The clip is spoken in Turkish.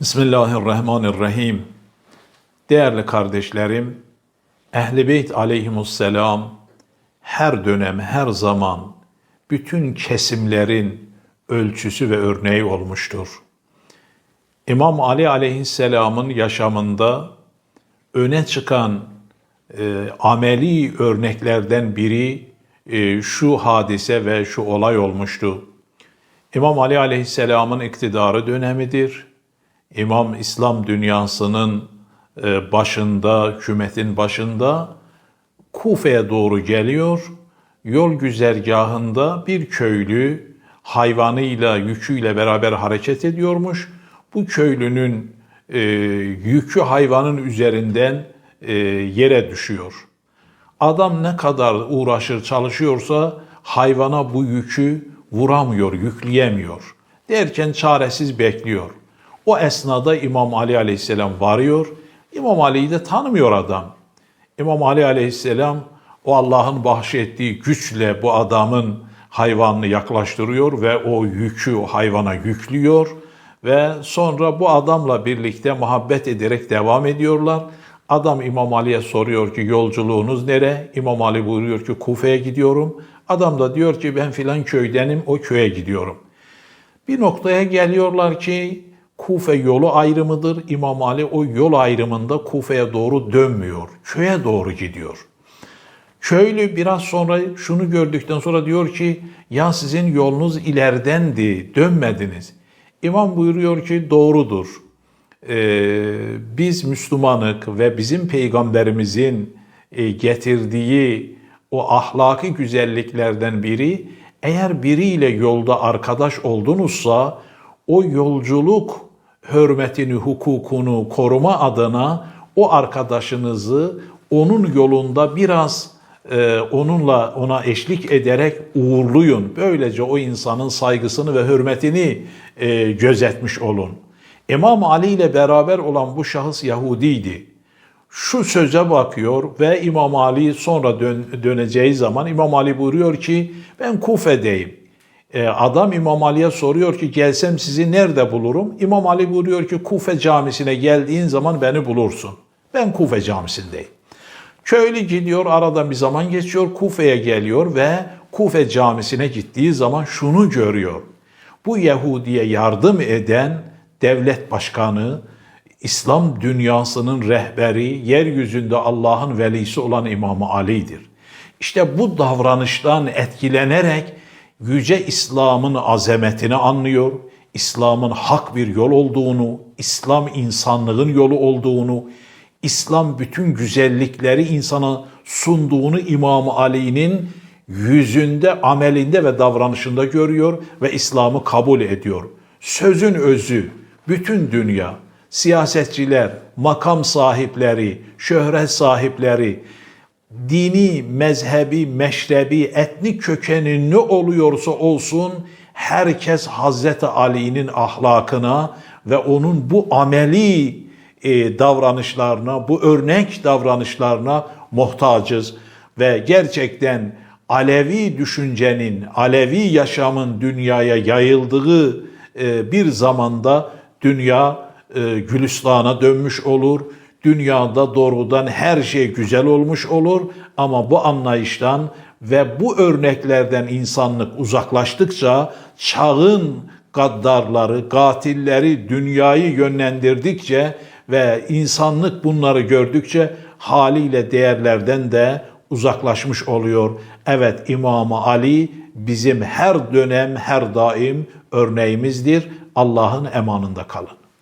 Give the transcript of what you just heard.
Bismillahirrahmanirrahim. Değerli kardeşlerim, Ehl-i Beyt aleyhimusselam her dönem, her zaman bütün kesimlerin ölçüsü ve örneği olmuştur. İmam Ali aleyhisselamın yaşamında öne çıkan e, ameli örneklerden biri e, şu hadise ve şu olay olmuştu. İmam Ali aleyhisselamın iktidarı dönemidir. İmam İslam dünyasının e, başında, hükümetin başında Kufe'ye doğru geliyor. Yol güzergahında bir köylü hayvanıyla, yüküyle beraber hareket ediyormuş. Bu köylünün e, yükü hayvanın üzerinden e, yere düşüyor. Adam ne kadar uğraşır, çalışıyorsa hayvana bu yükü vuramıyor, yükleyemiyor. Derken çaresiz bekliyor. O esnada İmam Ali aleyhisselam varıyor. İmam Ali'yi de tanımıyor adam. İmam Ali aleyhisselam o Allah'ın bahşettiği güçle bu adamın hayvanını yaklaştırıyor ve o yükü hayvana yüklüyor ve sonra bu adamla birlikte muhabbet ederek devam ediyorlar. Adam İmam Ali'ye soruyor ki yolculuğunuz nere? İmam Ali buyuruyor ki Kufe'ye gidiyorum. Adam da diyor ki ben filan köydenim o köye gidiyorum. Bir noktaya geliyorlar ki Kufe yolu ayrımıdır. İmam Ali o yol ayrımında Kufe'ye doğru dönmüyor. Köye doğru gidiyor. Köylü biraz sonra şunu gördükten sonra diyor ki ya sizin yolunuz ileridendi, dönmediniz. İmam buyuruyor ki doğrudur. Ee, biz Müslümanık ve bizim peygamberimizin e, getirdiği o ahlaki güzelliklerden biri eğer biriyle yolda arkadaş oldunuzsa o yolculuk hürmetini, hukukunu koruma adına o arkadaşınızı onun yolunda biraz e, onunla ona eşlik ederek uğurluyun. Böylece o insanın saygısını ve hürmetini e, gözetmiş olun. İmam Ali ile beraber olan bu şahıs Yahudiydi. Şu söze bakıyor ve İmam Ali sonra dön, döneceği zaman İmam Ali buyuruyor ki ben Kufe'deyim. E, adam İmam Ali'ye soruyor ki gelsem sizi nerede bulurum? İmam Ali buyuruyor ki Kufe camisine geldiğin zaman beni bulursun. Ben Kufe camisindeyim. Köylü gidiyor arada bir zaman geçiyor Kufe'ye geliyor ve Kufe camisine gittiği zaman şunu görüyor. Bu Yahudi'ye yardım eden devlet başkanı, İslam dünyasının rehberi, yeryüzünde Allah'ın velisi olan İmam Ali'dir. İşte bu davranıştan etkilenerek yüce İslam'ın azametini anlıyor, İslam'ın hak bir yol olduğunu, İslam insanlığın yolu olduğunu, İslam bütün güzellikleri insana sunduğunu İmam Ali'nin yüzünde, amelinde ve davranışında görüyor ve İslam'ı kabul ediyor. Sözün özü, bütün dünya, siyasetçiler, makam sahipleri, şöhret sahipleri, dini, mezhebi, meşrebi, etnik kökeni ne oluyorsa olsun herkes Hazreti Ali'nin ahlakına ve onun bu ameli e, davranışlarına, bu örnek davranışlarına muhtacız ve gerçekten Alevi düşüncenin, Alevi yaşamın dünyaya yayıldığı e, bir zamanda dünya e, Gülistan'a dönmüş olur. Dünyada doğrudan her şey güzel olmuş olur ama bu anlayıştan ve bu örneklerden insanlık uzaklaştıkça çağın gaddarları, katilleri dünyayı yönlendirdikçe ve insanlık bunları gördükçe haliyle değerlerden de uzaklaşmış oluyor. Evet İmam Ali bizim her dönem, her daim örneğimizdir. Allah'ın emanında kalın.